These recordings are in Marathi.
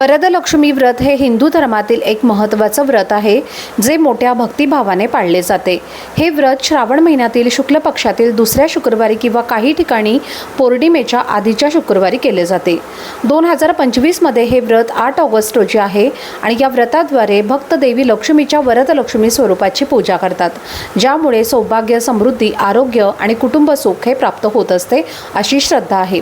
वरदलक्ष्मी व्रत हे हिंदू धर्मातील एक महत्त्वाचं व्रत आहे जे मोठ्या भक्तिभावाने पाळले जाते. हे व्रत श्रावण महिन्यातील शुक्ल पक्षातील दुसऱ्या शुक्रवारी किंवा काही ठिकाणी पौर्णिमेच्या आधीच्या शुक्रवारी केले जाते. दोन हजार पंचवीसमध्ये हे व्रत आठ ऑगस्ट रोजी आहे आणि या व्रताद्वारे भक्त देवी लक्ष्मीच्या वरदलक्ष्मी स्वरूपाची पूजा करतात ज्यामुळे सौभाग्य समृद्धी आरोग्य आणि कुटुंब सुख हे प्राप्त होत असते अशी श्रद्धा आहे.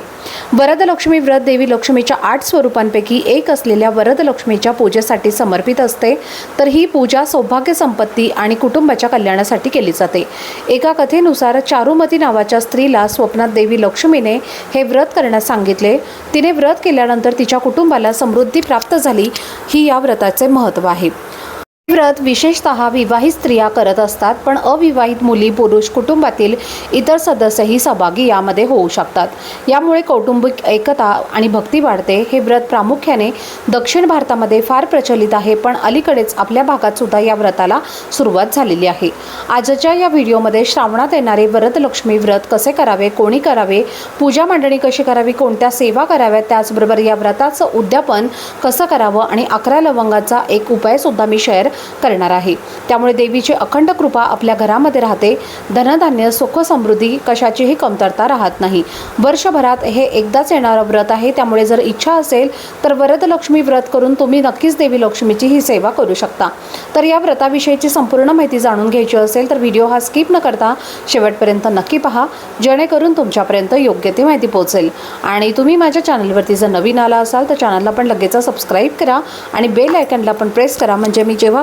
वरदलक्ष्मी व्रत देवी लक्ष्मीच्या आठ स्वरूपांपैकी एक असलेल्या वरदलक्ष्मीच्या पूजेसाठी समर्पित असते तर ही पूजा सौभाग्य संपत्ती आणि कुटुंबाच्या कल्याणासाठी केली जाते. एका कथेनुसार चारुमती नावाच्या स्त्रीला स्वप्नात देवी लक्ष्मीने हे व्रत करण्यास सांगितले. तिने व्रत केल्यानंतर तिच्या कुटुंबाला समृद्धी प्राप्त झाली ही या व्रताचे महत्त्व आहे. व्रत विशेषतः विवाहित स्त्रिया करत असतात पण अविवाहित मुली पुरुष कुटुंबातील इतर सदस्यही सहभागी यामध्ये होऊ शकतात. यामुळे कौटुंबिक एकता आणि भक्ती वाढते. हे व्रत प्रामुख्याने दक्षिण भारतामध्ये फार प्रचलित आहे पण अलीकडेच आपल्या भागात सुद्धा या व्रताला सुरुवात झालेली आहे. आजच्या या व्हिडिओमध्ये श्रावणात येणारे व्रतलक्ष्मी व्रत कसे करावे कोणी करावे पूजा मांडणी कशी करावी कोणत्या सेवा कराव्यात त्याचबरोबर या व्रताचं उद्यापन कसं करावं आणि अकरा लवंगाचा एक उपायसुद्धा मी शेअर करणार आहे. त्यामुळे देवीची अखंड कृपा आपल्या घरामध्ये राहते. धनधान्य सुख समृद्धी कशाचीही कमतरता राहत नाही. वर्षभरात हे एकदाच येणारं व्रत आहे. त्यामुळे जर इच्छा असेल तर वरदलक्ष्मी व्रत करून तुम्ही नक्कीच देवी लक्ष्मीची ही सेवा करू शकता. तर या व्रताविषयीची संपूर्ण माहिती जाणून घ्यायची असेल तर व्हिडिओ हा स्किप न करता शेवटपर्यंत नक्की पहा. जेणेकरून तुमच्यापर्यंत योग्य ती माहिती पोहोचेल. आणि तुम्ही माझ्या चॅनलवरती जर नवीन आला असाल तर चॅनलला पण लगेच सबस्क्राईब करा आणि बेल आयकनला पण प्रेस करा. म्हणजे मी जेव्हा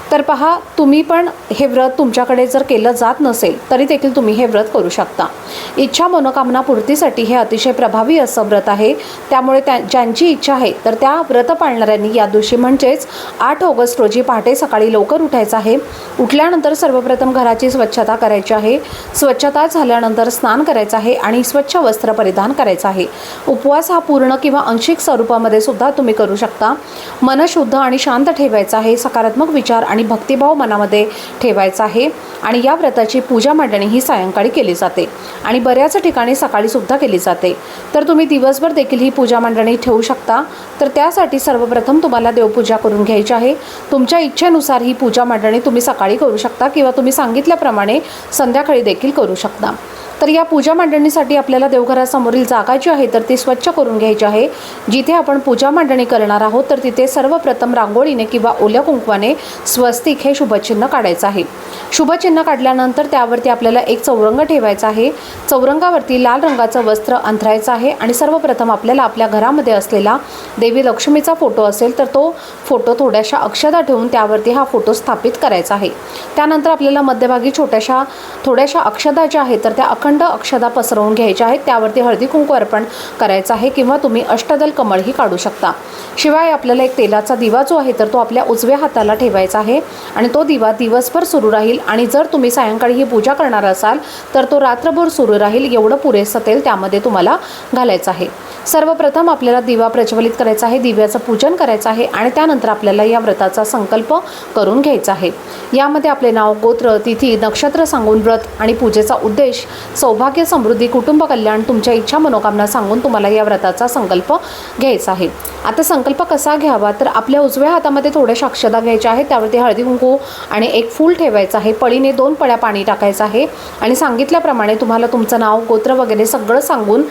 तर पहा तुम्ही पण हे व्रत तुमच्याकडे जर केलं जात नसेल तरी देखील तुम्ही हे व्रत करू शकता. इच्छा मनोकामना पूर्तीसाठी हे अतिशय प्रभावी असं व्रत आहे. त्यामुळे त्या ज्यांची इच्छा आहे तर त्या व्रत पाळणाऱ्यांनी या दिवशी म्हणजेच आठ ऑगस्ट रोजी पहाटे सकाळी लवकर उठायचं आहे. उठल्यानंतर सर्वप्रथम घराची स्वच्छता करायची आहे. स्वच्छता झाल्यानंतर स्नान करायचं आहे आणि स्वच्छ वस्त्र परिधान करायचं आहे. उपवास हा पूर्ण किंवा आंशिक स्वरूपामध्ये सुद्धा तुम्ही करू शकता. मन शुद्ध आणि शांत ठेवायचं आहे. सकारात्मक विचार आणि भक्तिभाव मनामध्ये ठेवायचा आहे. आणि या व्रताची पूजा मांडणी ही सायंकाळी केली जाते. आणि बऱ्याच ठिकाणी सकाळीसुद्धा केली जाते. तर तुम्ही दिवसभर देखील ही पूजा मांडणी ठेवू शकता. तर त्यासाठी सर्वप्रथम तुम्हाला देवपूजा करून घ्यायची आहे. तुमच्या इच्छेनुसार ही पूजा मांडणी तुम्ही सकाळी करू शकता किंवा तुम्ही सांगितल्याप्रमाणे संध्याकाळी देखील करू शकता. तर या पूजा मांडणीसाठी आपल्याला देवघरासमोरील जागा जी आहे तर ती स्वच्छ करून घ्यायची आहे. जिथे आपण पूजा मांडणी करणार आहोत तर तिथे सर्वप्रथम रांगोळीने किंवा ओल्या कुंकवाने स्वस्तिक हे शुभचिन्ह काढायचं आहे. शुभचिन्ह काढल्यानंतर त्यावरती आपल्याला एक चौरंग ठेवायचा आहे. चौरंगावरती लाल रंगाचं वस्त्र अंथरायचं आहे आणि सर्वप्रथम आपल्याला आपल्या घरामध्ये असलेला देवी लक्ष्मीचा फोटो असेल तर तो फोटो थोड्याशा अक्षदा ठेवून त्यावरती हा फोटो स्थापित करायचा आहे. त्यानंतर आपल्याला मध्यभागी छोट्याशा थोड्याशा अक्षदा ज्या आहेत तर त्या अखंड अक्षदा पसरवून घ्यायच्या आहेत त्यावरती हळदी कुंकू अर्पण करायचं आहे किंवा तुम्ही अष्टदल कमळही काढू शकता. शिवाय आपल्याला एक तेलाचा दिवा जो आहे तर तो आपल्या उजव्या हाताला ठेवायचा आहे आणि तो दिवा दिवसभर सुरू राहील आणि जर तुम्ही सायंकाळी ही पूजा करणार असाल तर तो रात्रभर सुरू राहील एवढं पुरेसं तेल त्यामध्ये तुम्हाला घालायचं आहे. सर्वप्रथम आपल्याला दिवा प्रज्वलित करायचा आहे दिव्याचं पूजन करायचं आहे आणि त्यानंतर आपल्याला या व्रताचा संकल्प करून घ्यायचा आहे. यामध्ये आपले नाव गोत्र तिथी नक्षत्र सांगून व्रत आणि पूजेचा उद्देश सौभाग्य समृद्धी कुटुंब कल्याण तुमच्या इच्छा मनोकामना सांगून तुम्हाला या व्रताचा संकल्प घ्यायचा आहे. आता संकल्प कसा घ्यावा? तर आपल्या उजव्या हातामध्ये थोड्याशा अक्षदा घ्यायच्या आहेत त्यावरती हळदी कुंकू आणि एक फूल ठेवायचं आहे. पळीने दोन पळ्या पाणी टाकायचं आहे आणि सांगितल्याप्रमाणे तुम्हाला तुमचं नाव गोत्र वगैरे सगळं सांगून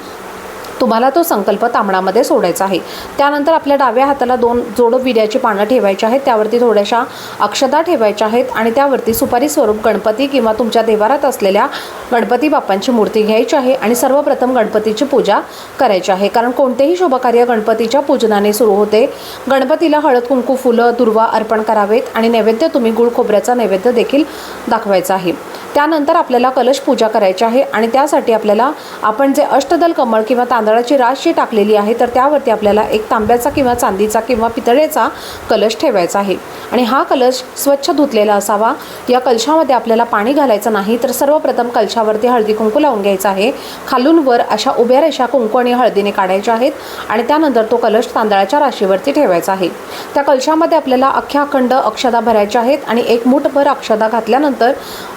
तुम्हाला तो संकल्प तांबडामध्ये सोडायचा आहे. त्यानंतर आपल्या डाव्या हाताला दोन जोड विड्याची पानं ठेवायची आहेत. त्यावरती थोड्याशा अक्षदा ठेवायच्या आहेत आणि त्यावरती सुपारी स्वरूप गणपती किंवा तुमच्या देवारात असलेल्या गणपती बाप्पांची मूर्ती घ्यायची आहे आणि सर्वप्रथम गणपतीची पूजा करायची आहे. कारण कोणतेही शुभकार्य गणपतीच्या पूजनाने सुरू होते. गणपतीला हळद कुंकू फुलं दुर्वा अर्पण करावेत आणि नैवेद्य तुम्ही गुळ खोबऱ्याचा नैवेद्य देखील दाखवायचा आहे. त्यानंतर आपल्याला कलश पूजा करायची आहे आणि त्यासाठी आपल्याला आपण जे अष्टदल कमळ किंवा तांदळाची राशी टाकलेली आहे तर त्यावरती आपल्याला एक तांब्याचा किंवा चांदीचा किंवा पितळेचा कलश ठेवायचा आहे. आणि हा कलश स्वच्छ धुतलेला असावा. या कलशामध्ये आपल्याला पाणी घालायचं नाही तर सर्वप्रथम कलशावरती हळदी कुंकू लावून घ्यायचा आहे. खालून वर अशा उभ्या रेषा कुंकू आणि हळदीने काढायच्या आहेत आणि त्यानंतर तो कलश तांदळाच्या राशीवरती ठेवायचा आहे. त्या कलशामध्ये आपल्याला अख्ख्या अखंड अक्षदा भरायच्या आहेत आणि एक मूठभर अक्षदा घातल्यानंतर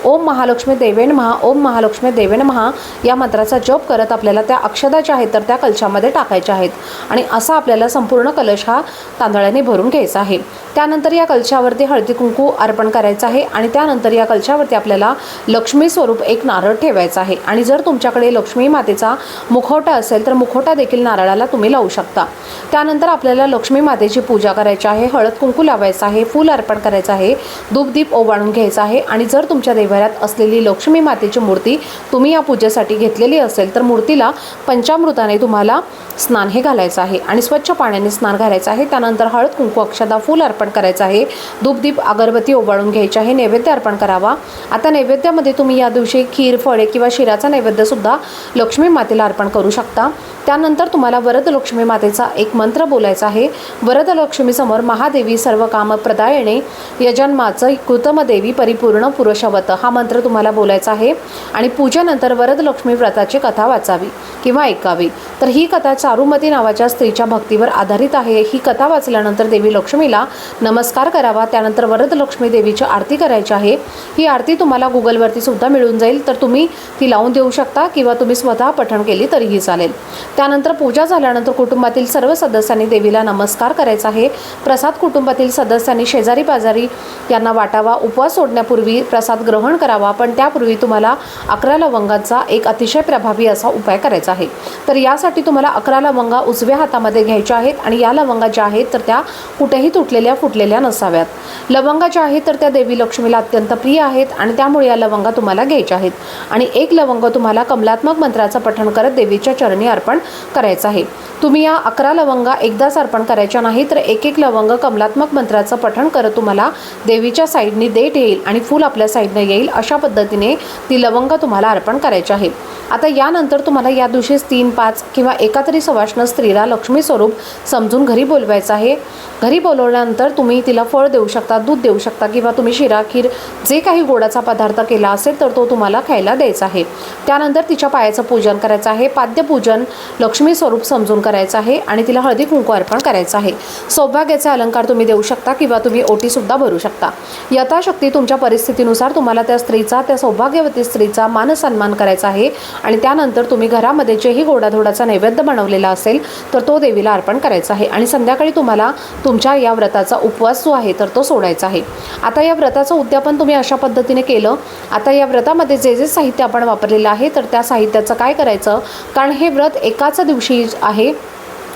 ओम महा महालक्ष्मी देवेन महा ओम महालक्ष्मी देवेन महा या मंत्राचा जप करत आपल्याला त्या अक्षदाच्या आहेत तर त्या कलशामध्ये टाकायच्या आहेत. आणि असा आपल्याला संपूर्ण कलश हा तांदळाने भरून घ्यायचा आहे. त्यानंतर या कलशावरती हळदी कुंकू अर्पण करायचं आहे आणि त्यानंतर या कलशावरती आपल्याला लक्ष्मी स्वरूप एक नारळ ठेवायचा आहे. आणि जर तुमच्याकडे लक्ष्मी मातेचा मुखवटा असेल तर मुखवटा देखील नारळाला तुम्ही लावू शकता. त्यानंतर आपल्याला लक्ष्मी मातेची पूजा करायची आहे हळद कुंकू लावायचं आहे फूल अर्पण करायचं आहे धूपदीप ओवाळून घ्यायचा आहे. आणि जर तुमच्या देवाऱ्यात असलेली लक्ष्मी मातेची मूर्ती तुम्ही या पूजेसाठी घेतलेली असेल तर मूर्तीला पंचामृताने तुम्हाला स्नान हे घालायचं आहे आणि स्वच्छ पाण्याने स्नान घालायचं आहे. त्यानंतर हळद कुंकू अक्षदा फूल अर्पण करायचं आहे. धूपदीप अगरबत्ती ओवाळून घ्यायची आहे. नैवेद्य अर्पण करावा. आता नैवेद्यामध्ये तुम्ही या दिवशी खीर फळे किंवा शिराचा नैवेद्यसुद्धा लक्ष्मी मातेला अर्पण करू शकता. त्यानंतर तुम्हाला वरद लक्ष्मी मातेचा एक मंत्र बोलायचा आहे. वरद लक्ष्मीसमोर महादेवी सर्व काम प्रदायणे यजन्माचं कृतमदेवी परिपूर्ण पुरुषवत. हा मंत्र तुम्हाला बोलायचा आहे. आणि पूजेनंतर वरद लक्ष्मी व्रताची कथा वाचावी किंवा ऐकावी. तर ही कथा चारुमती नावाच्या स्त्रीच्या भक्तीवर आधारित आहे. ही कथा वाचल्यानंतर देवी लक्ष्मीला नमस्कार करावा. त्यानंतर वरद लक्ष्मी देवीची आरती करायची आहे. ही आरती तुम्हाला गुगलवरती सुद्धा मिळून जाईल. तर तुम्ही ती लावून देऊ शकता किंवा तुम्ही स्वतः पठण केली तरीही चालेल. त्यानंतर पूजा झाल्यानंतर कुटुंबातील सर्व सदस्यांनी देवीला नमस्कार करायचा आहे. प्रसाद कुटुंबातील सदस्यांनी शेजारी पाजारी यांना वाटावा उपवास सोडण्यापूर्वी प्रसाद ग्रहण करावा पण त्यापूर्वी तुम्हाला अकरा लवंगाचा एक अतिशय प्रभावी असा उपाय करायचा आहे. तर यासाठी तुम्हाला अकरा लवंगा उजव्या हातामध्ये घ्यायच्या आहेत आणि या लवंगा ज्या आहेत तर त्या कुठेही तुटलेल्या फुटलेल्या नसाव्यात. लवंगा ज्या आहेत तर त्या देवी लक्ष्मीला अत्यंत प्रिय आहेत आणि त्यामुळे या लवंगा तुम्हाला घ्यायच्या आहेत. आणि एक लवंग तुम्हाला कमलात्मक मंत्राचं पठण करत देवीच्या चरणी अर्पण करायचं आहे. तुम्ही या अकरा लवंगा एकदाच अर्पण करायच्या नाही तर एक एक लवंग कमलात्मक मंत्राचं पठण करत तुम्हाला देवीच्या साईडनी देठ येईल आणि फूल आपल्या साईडनं येईल अशा पद्धतीने ती लवंग तुम्हाला अर्पण करायची आहे. आता यानंतर तुम्हाला या दिवशीच तीन पाच किंवा एका तरी सवाष्ण स्त्रीला लक्ष्मी स्वरूप समजून घरी बोलवायचं आहे. घरी बोलवल्यानंतर तुम्ही तिला फळ देऊ शकता दूध देऊ शकता किंवा तुम्ही शिरा खीर जे काही गोडाचा पदार्थ केला असेल तर तो तुम्हाला खायला द्यायचा आहे. त्यानंतर तिच्या पायाचं पूजन करायचं आहे. पाद्यपूजन लक्ष्मी स्वरूप समजून करायचं आहे आणि तिला हळदी कुंकू अर्पण करायचं आहे. सौभाग्याचे अलंकार तुम्ही देऊ शकता किंवा तुम्ही ओटीसुद्धा भरू शकता. यथाशक्ती तुमच्या परिस्थितीनुसार तुम्हाला त्या स्त्रीचा त्या सौभाग्यवती स्त्रीचा मानसन्मान करायचा आहे आणि त्यानंतर तुम्ही घरामध्ये जेही गोडाधोडाचा नैवेद्य बनवलेला असेल तर तो देवीला अर्पण करायचा आहे. आणि संध्याकाळी तुम्हाला तुमच्या या व्रताचा उपवास जो आहे तर तो सोडायचा आहे. आता या व्रताचं उद्यापन तुम्ही अशा पद्धतीने केलं. आता या व्रतामध्ये जे जे साहित्य आपण वापरलेलं आहे तर त्या साहित्याचं काय करायचं? कारण हे व्रत एकाच दिवशी आहे.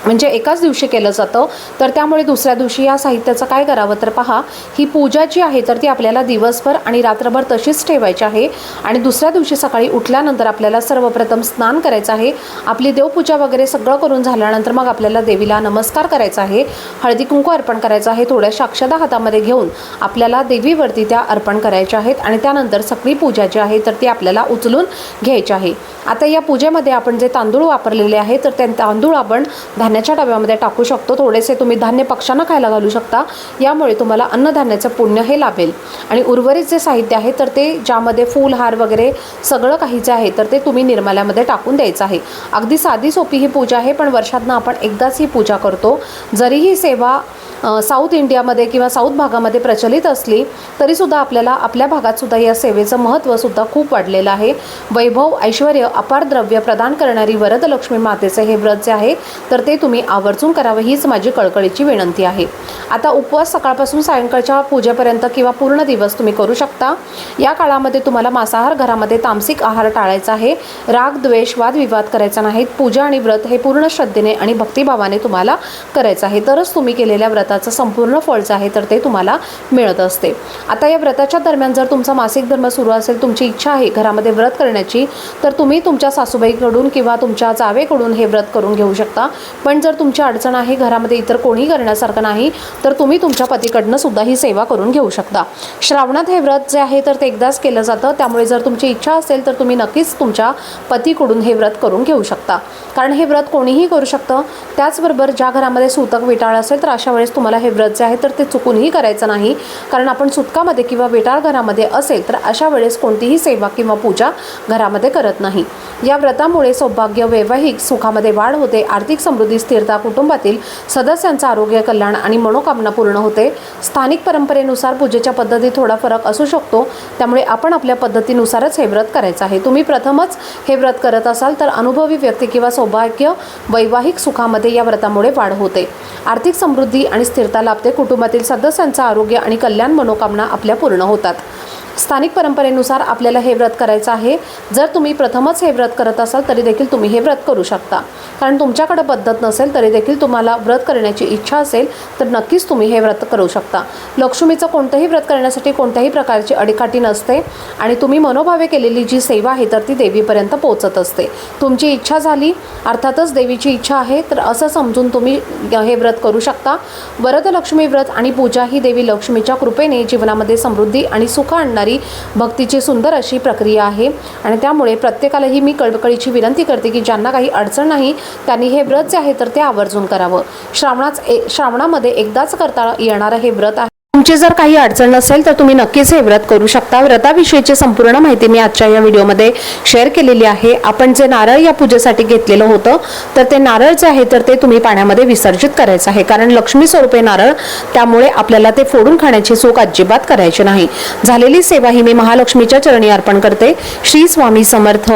म्हणजे एकाच दिवशी केलं जातं. तर त्यामुळे दुसऱ्या दिवशी या साहित्याचं काय करावं तर पहा ही पूजा जी आहे तर ती आपल्याला दिवसभर आणि रात्रभर तशीच ठेवायची आहे. आणि दुसऱ्या दिवशी सकाळी उठल्यानंतर आपल्याला सर्वप्रथम स्नान करायचं आहे. आपली देवपूजा वगैरे सगळं करून झाल्यानंतर मग आपल्याला देवीला नमस्कार करायचा आहे. हळदी कुंकू अर्पण करायचं आहे थोड्याशा अक्षदा हातामध्ये घेऊन आपल्याला देवीवरती त्या अर्पण करायच्या आहेत आणि त्यानंतर सगळी पूजा जी आहे तर ती आपल्याला उचलून घ्यायची आहे. आता या पूजेमध्ये आपण जे तांदूळ वापरलेले आहे तर ते तांदूळ आपण धान्याच्या डब्यामध्ये टाकू शकतो. थोडेसे तुम्ही धान्य पक्ष्यांना खायला घालू शकता. यामुळे तुम्हाला अन्नधान्याचं पुण्य हे लाभेल. आणि उर्वरित जे साहित्य आहे तर ते ज्यामध्ये फूल हार वगैरे सगळं काही जे आहे तर ते तुम्ही निर्माल्यामध्ये टाकून द्यायचं आहे. अगदी साधी सोपी ही पूजा आहे पण वर्षातनं आपण एकदाच ही पूजा करतो. जरी ही सेवा साऊथ इंडियामध्ये किंवा साऊथ भागामध्ये प्रचलित असली तरीसुद्धा आपल्याला आपल्या भागातसुद्धा या सेवेचं महत्त्वसुद्धा खूप वाढलेलं आहे. वैभव ऐश्वर अपार द्रव्य प्रदान करणारी वरदलक्ष्मी मातेचे हे व्रत जे आहे तर ते तुम्ही आवर्जून करावं हीच माझी कळकळीची विनंती आहे. आता उपवास सकाळपासून सायंकाळच्या पूजेपर्यंत किंवा पूर्ण दिवस तुम्ही करू शकता. या काळामध्ये तुम्हाला मांसाहार घरामध्ये तामसिक आहार टाळायचा आहे. राग द्वेष वाद विवाद करायचा नाहीत. पूजा आणि व्रत हे पूर्ण श्रद्धेने आणि भक्तिभावाने तुम्हाला करायचं आहे. तरच तुम्ही केलेल्या व्रत व्रताचं संपूर्ण फळ जे आहे तर ते तुम्हाला मिळत असते. आता या व्रताच्या दरम्यान जर तुमचा मासिक धर्म सुरू असेल तुमची इच्छा आहे घरामध्ये व्रत करण्याची तर तुम्ही तुमच्या सासूबाईकडून किंवा तुमच्या जावेकडून हे व्रत करून घेऊ शकता. पण जर तुमची अडचण आहे घरामध्ये इतर कोणी करण्यासारखं नाही तर तुम्ही तुमच्या पतीकडनं सुद्धा ही सेवा करून घेऊ शकता. श्रावणात हे व्रत जे आहे तर ते एकदाच केलं जातं. त्यामुळे जर तुमची इच्छा असेल तर तुम्ही नक्कीच तुमच्या पतीकडून हे व्रत करून घेऊ शकता. कारण हे व्रत कोणीही करू शकतं. त्याचबरोबर ज्या घरामध्ये सूतक विटाळ असेल तर अशा वेळेस तुम्हाला हे व्रत जे आहे तर ते चुकूनही करायचं नाही. कारण आपण सुतकामध्ये किंवा विटाळ घरामध्ये असेल तर अशा वेळेस कोणतीही सेवा किंवा पूजा घरामध्ये करत नाही. या व्रतामुळे सौभाग्य वैवाहिक सुखामध्ये वाढ होते आर्थिक समृद्धी स्थिरता कुटुंबातील सदस्यांचं आरोग्य कल्याण आणि मनोकामना पूर्ण होते. स्थानिक परंपरेनुसार पूजेच्या पद्धतीत थोडा फरक असू शकतो. त्यामुळे आपण आपल्या पद्धतीनुसारच हे व्रत करायचं आहे. तुम्ही प्रथमच हे व्रत करत असाल तर अनुभवी व्यक्ती किंवा सौभाग्य वैवाहिक सुखामध्ये या व्रतामुळे वाढ होते. आर्थिक समृद्धी आणि स्थिरता लाभते. कुटुंबातील सदस्यांचं आरोग्य आणि कल्याण मनोकामना आपल्या पूर्ण होतात. स्थानिक परंपरेनुसार आपल्याला हे व्रत करायचं आहे. जर तुम्ही प्रथमच हे व्रत करत असाल तरी देखील तुम्ही हे व्रत करू शकता. कारण तुमच्याकडे पद्धत नसेल तरी देखील तुम्हाला व्रत करण्याची इच्छा असेल तर नक्कीच तुम्ही हे व्रत करू शकता. लक्ष्मीचं कोणतंही व्रत करण्यासाठी कोणत्याही प्रकारची अडीकाठी नसते आणि तुम्ही मनोभावे केलेली जी सेवा आहे तर ती देवीपर्यंत पोहोचत असते. तुमची इच्छा झाली अर्थातच देवीची इच्छा आहे तर असं समजून तुम्ही हे व्रत करू शकता. वरदलक्ष्मी व्रत आणि पूजा ही देवी लक्ष्मीच्या कृपेने जीवनामध्ये समृद्धी आणि सुख आणणारी भक्तीची सुंदर अशी प्रक्रिया आहे. आणि त्यामुळे प्रत्येकालाही मी कळकळीची विनंती करते की ज्यांना काही अडचण नाही त्यांनी हे व्रत जे आहे तर ते आवर्जून करावं. श्रावणाच श्रावणामध्ये एकदाच करता येणारं हे व्रत आहे. तुमची जर काही अडचण नसेल तर तुम्ही नक्कीच हे व्रत करू शकता. व्रताविषयीची संपूर्ण माहिती मी आजच्या या व्हिडिओमध्ये शेअर केलेली आहे. आपण जे नारळ या पूजेसाठी घेतलेलं होतं तर ते नारळ जे आहे तर ते तुम्ही पाण्यामध्ये विसर्जित करायचं आहे. कारण लक्ष्मी स्वरूपे नारळ त्यामुळे आपल्याला ते फोडून खाण्याची चूक अजिबात करायची नाही. झालेली सेवा ही मी महालक्ष्मीच्या चरणी अर्पण करते. श्री स्वामी समर्थ.